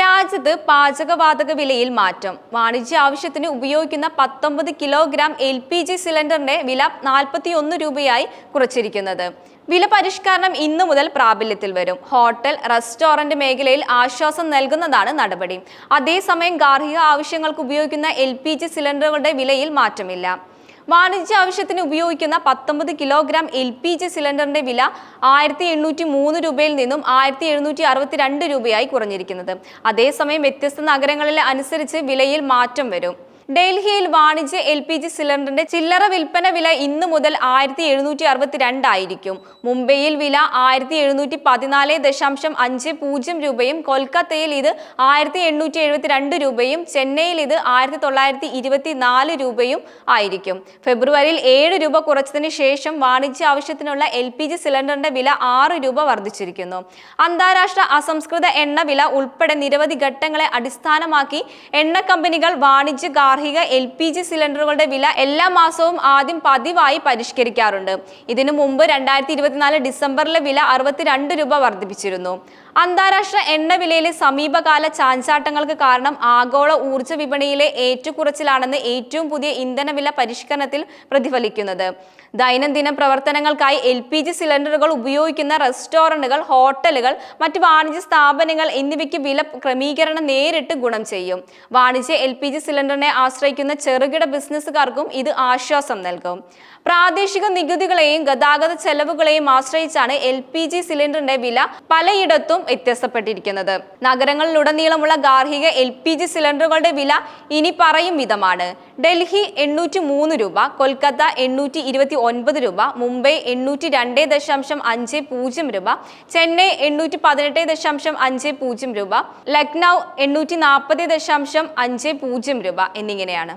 രാജ്യത്ത് പാചകവാതക വിലയിൽ മാറ്റം. വാണിജ്യ ആവശ്യത്തിന് ഉപയോഗിക്കുന്ന പത്തൊമ്പത് കിലോഗ്രാം എൽ പി ജി സിലിണ്ടറിന്റെ വില നാൽപ്പത്തിയൊന്ന് രൂപയായി കുറച്ചിരിക്കുന്നത്. വില പരിഷ്കരണം ഇന്നു മുതൽ പ്രാബല്യത്തിൽ വരും. ഹോട്ടൽ റെസ്റ്റോറന്റ് മേഖലയിൽ ആശ്വാസം നൽകുന്നതാണ് നടപടി. അതേസമയം ഗാർഹിക ആവശ്യങ്ങൾക്ക് ഉപയോഗിക്കുന്ന എൽ സിലിണ്ടറുകളുടെ വിലയിൽ മാറ്റമില്ല. വാണിജ്യ ആവശ്യത്തിന് ഉപയോഗിക്കുന്ന പത്തൊമ്പത് കിലോഗ്രാം എൽ പി ജി സിലിണ്ടറിന്റെ വില ആയിരത്തി എണ്ണൂറ്റി മൂന്ന് രൂപയിൽ നിന്നും ആയിരത്തി എഴുന്നൂറ്റി അറുപത്തിരണ്ട് രൂപയായി കുറഞ്ഞിരിക്കുന്നത്. അതേസമയം വ്യത്യസ്ത നഗരങ്ങളിലെ അനുസരിച്ച് വിലയിൽ മാറ്റം വരും. ഡൽഹിയിൽ വാണിജ്യ എൽ പി ജി സിലിണ്ടറിന്റെ ചില്ലറ വിൽപ്പന വില ഇന്ന് മുതൽ ആയിരത്തി എഴുന്നൂറ്റി അറുപത്തി രണ്ടായിരിക്കും മുംബൈയിൽ വില ആയിരത്തി എഴുന്നൂറ്റി പതിനാല് ദശാംശം അഞ്ച് പൂജ്യം രൂപയും കൊൽക്കത്തയിൽ ഇത് ആയിരത്തി എണ്ണൂറ്റി എഴുപത്തി രണ്ട് രൂപയും ചെന്നൈയിൽ ഇത് ആയിരത്തി തൊള്ളായിരത്തി ഇരുപത്തി നാല് രൂപയും ആയിരിക്കും. ഫെബ്രുവരിയിൽ ഏഴ് രൂപ കുറച്ചതിന് ശേഷം വാണിജ്യ ആവശ്യത്തിനുള്ള എൽ പി ജി സിലിണ്ടറിന്റെ വില ആറ് രൂപ വർദ്ധിച്ചിരിക്കുന്നു. അന്താരാഷ്ട്ര അസംസ്കൃത എണ്ണ വില ഉൾപ്പെടെ നിരവധി ഘട്ടങ്ങളെ അടിസ്ഥാനമാക്കി എണ്ണ കമ്പനികൾ വാണിജ്യ ഗാർഹിക എൽ പി ജി സിലിണ്ടറുകളുടെ വില എല്ലാ മാസവും ആദ്യം പതിവായി പരിഷ്കരിക്കാറുണ്ട്. ഇതിനു മുമ്പ് രണ്ടായിരത്തി ഇരുപത്തിനാല് ഡിസംബറിലെ വില അറുപത്തിരണ്ട് രൂപ വർദ്ധിപ്പിച്ചിരുന്നു. അന്താരാഷ്ട്ര എണ്ണ വിലയിലെ സമീപകാല ചാഞ്ചാട്ടങ്ങൾക്ക് കാരണം ആഗോള ഊർജ വിപണിയിലെ ഏറ്റുകുറച്ചിലാണെന്ന് ഏറ്റവും പുതിയ ഇന്ധനവില പരിഷ്കരണത്തിൽ പ്രതിഫലിക്കുന്നത്. ദൈനംദിന പ്രവർത്തനങ്ങൾക്കായി എൽ പി ജി സിലിണ്ടറുകൾ ഉപയോഗിക്കുന്ന റെസ്റ്റോറന്റുകൾ ഹോട്ടലുകൾ മറ്റ് വാണിജ്യ സ്ഥാപനങ്ങൾ എന്നിവയ്ക്ക് വില ക്രമീകരണം നേരിട്ട് ഗുണം ചെയ്യും. വാണിജ്യ എൽ പി ജി സിലിണ്ടറിനെ ആശ്രയിക്കുന്ന ചെറുകിട ബിസിനസ്സുകാർക്കും ഇത് ആശ്വാസം നൽകും. പ്രാദേശിക നികുതികളെയും ഗതാഗത ചെലവുകളെയും ആശ്രയിച്ചാണ് എൽ പി ജി സിലിണ്ടറിന്റെ വില പലയിടത്തും വ്യത്യസ്തപ്പെട്ടിരിക്കുന്നത്. നഗരങ്ങളിലുടനീളമുള്ള ഗാർഹിക എൽ പി ജി സിലിണ്ടറുകളുടെ വില ഇനി പറയും വിധമാണ്. ഡൽഹി എണ്ണൂറ്റി മൂന്ന് രൂപ കൊൽക്കത്ത എണ്ണൂറ്റി ഇരുപത്തി ഒൻപത് രൂപ മുംബൈ എണ്ണൂറ്റി രണ്ട് ദശാംശം അഞ്ച് പൂജ്യം രൂപ ചെന്നൈ എണ്ണൂറ്റി പതിനെട്ട് ദശാംശം അഞ്ച് പൂജ്യം രൂപ ലക്നൗ എണ്ണൂറ്റി നാൽപ്പത് ദശാംശം അഞ്ച് പൂജ്യം രൂപ എന്നിങ്ങനെയാണ്.